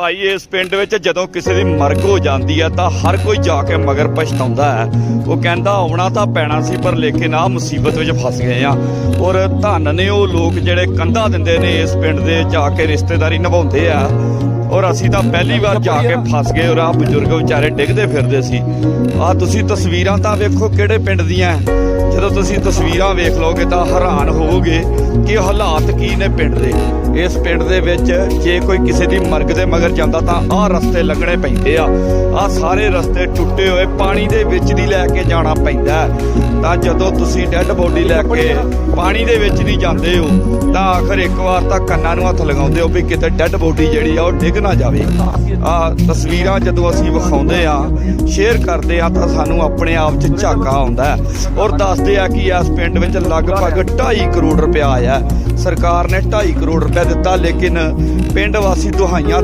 ਭਾਈ, ਇਸ ਪਿੰਡ ਵਿੱਚ ਜਦੋਂ ਕਿਸੇ ਦੀ ਮਰਗ ਹੋ ਜਾਂਦੀ ਹੈ ਤਾਂ ਹਰ ਕੋਈ ਜਾ ਕੇ ਮਗਰ ਪਛਤਾਉਂਦਾ ਹੈ। ਉਹ ਕਹਿੰਦਾ, ਆਉਣਾ ਤਾਂ ਪੈਣਾ ਸੀ, ਪਰ ਲੇਕਿਨ ਆ ਮੁਸੀਬਤ ਵਿੱਚ ਫਸ ਗਏ ਆ। ਔਰ ਧੰਨ ਨੇ ਉਹ ਲੋਕ ਜਿਹੜੇ ਕੰਧਾ ਦਿੰਦੇ ਨੇ ਇਸ ਪਿੰਡ ਦੇ, ਜਾ ਕੇ ਰਿਸ਼ਤੇਦਾਰੀ ਨਿਭਾਉਂਦੇ ਆ। ਔਰ ਅਸੀਂ ਤਾਂ ਪਹਿਲੀ ਵਾਰ ਜਾ ਕੇ ਫਸ ਗਏ ਔਰ ਆ ਬਜ਼ੁਰਗ ਵਿਚਾਰੇ ਡਿੱਗਦੇ ਫਿਰਦੇ ਸੀ। ਆ ਤੁਸੀਂ ਤਸਵੀਰਾਂ ਤਾਂ ਵੇਖੋ ਕਿਹੜੇ ਪਿੰਡ ਦੀਆਂ। ਜਦੋਂ ਤੁਸੀਂ ਤਸਵੀਰਾਂ ਵੇਖ ਲਓਗੇ ਤਾਂ ਹੈਰਾਨ ਹੋਵੋਗੇ ਕਿ ਹਾਲਾਤ ਕੀ ਨੇ ਪਿੰਡ ਦੇ। ਇਸ ਪਿੰਡ ਦੇ ਵਿੱਚ ਜੇ ਕੋਈ ਕਿਸੇ ਦੀ ਮਰਗ ਦੇ ਮਗਰ ਜਾਂਦਾ ਤਾਂ ਆਹ ਰਸਤੇ ਲੱਗਣੇ ਪੈਂਦੇ ਆ। ਆਹ ਸਾਰੇ ਰਸਤੇ ਟੁੱਟੇ ਹੋਏ ਪਾਣੀ ਦੇ ਵਿੱਚ ਦੀ ਲੈ ਕੇ ਜਾਣਾ ਪੈਂਦਾ ਤਾਂ ਜਦੋਂ ਤੁਸੀਂ ਡੈੱਡ ਬੋਡੀ ਲੈ ਕੇ ਪਾਣੀ ਦੇ ਵਿੱਚ ਨਹੀਂ ਜਾਂਦੇ ਹੋ, ਤਾਂ ਆਖਰ ਇੱਕ ਵਾਰ ਤਾਂ ਕੰਨਾਂ ਨੂੰ ਹੱਥ ਲਗਾਉਂਦੇ ਹੋ ਵੀ ਕਿਤੇ ਡੈੱਡ ਬੋਡੀ ਜਿਹੜੀ ਆ ਉਹ ਡਿੱਗ ਨਾ ਜਾਵੇ। ਆ ਤਸਵੀਰਾਂ ਜਦੋਂ ਅਸੀਂ ਵਿਖਾਉਂਦੇ ਆ ਸ਼ੇਅਰ ਕਰਦੇ ਆ, ਤਾਂ ਸਾਨੂੰ ਆਪਣੇ ਆਪ 'ਚ ਝਾਕਾ ਆਉਂਦਾ ਔਰ ਦੱਸਦੇ ਆ ਕਿ ਇਸ ਪਿੰਡ ਵਿੱਚ ਲਗਭਗ 2.5 ਕਰੋੜ ਰੁਪਇਆ ਆਇਆ ਸਰਕਾਰ ਨੇ 2.5 ਕਰੋੜ ਰੁਪਇਆ ਦਿੱਤਾ, ਲੇਕਿਨ ਪਿੰਡ ਵਾਸੀ ਦੁਹਾਈਆਂ